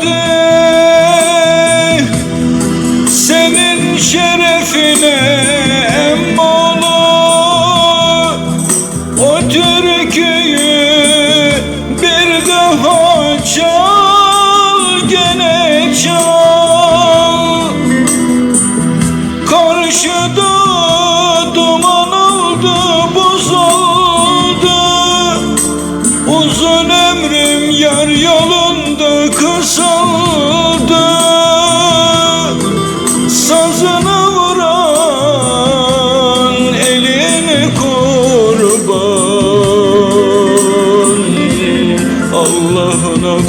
Kadeh senin şerefine emmalı O türküyü bir daha çal gene çal. Karşıda duman oldu buz oldu. Uzun ömrüm yar yolunda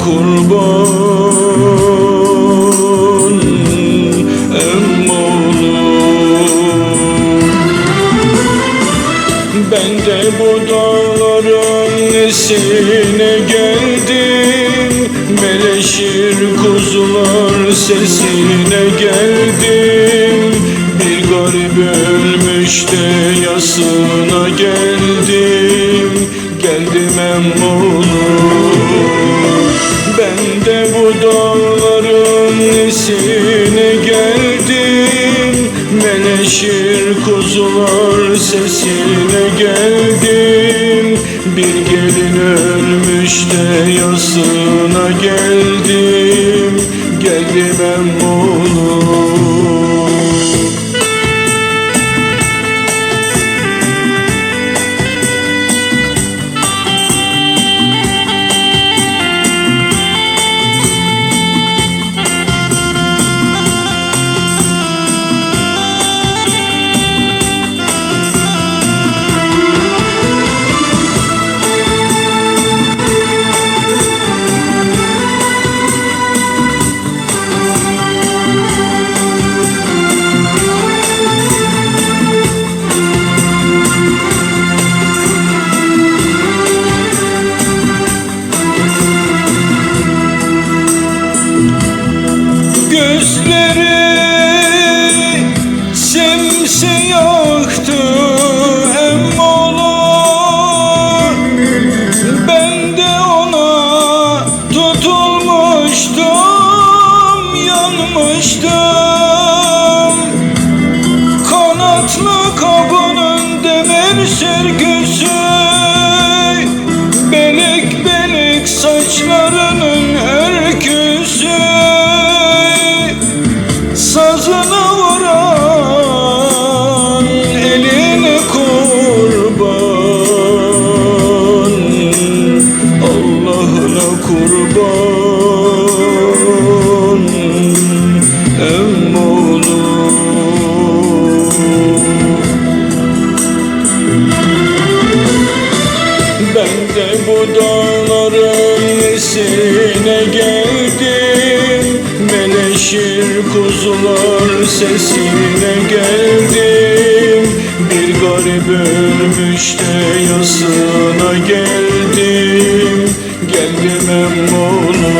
kurban Emmoğlu ben de bu dağların nesine geldim Meleşir kuzular sesine geldim. Bir garip ölmüş de yasına geldim Geldim emmoğlu dağların nesine geldim Meleşir kuzular sesine geldim Bir gelin ölmüş de yasına geldim Sazına vuran eline kurban. Allah'ına kurban. Emmoğlu Ben de bu dağların kuzular sesine geldim. Bir garip ölmüş de yasına geldim. Geldim emmoğlu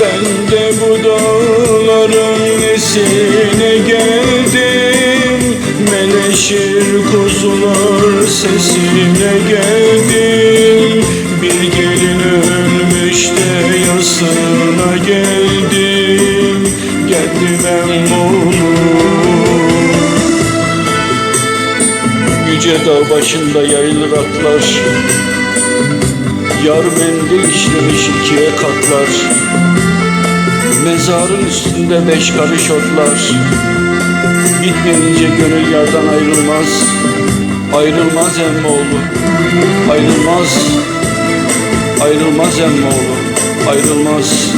Ben de bu dağların nesine geldim. Meleşir kuzular sesine geldim Geldim emmoğlu Yüce dağ başında yayılır atlar. Yar mendil işlemiş ikiye katlar. Mezarın üstünde beş karış otlar. Bitmeyince gönül yardan ayrılmaz. Ayrılmaz emmoğlu Ayrılmaz. Ayrılmaz emmoğlu Ayrılmaz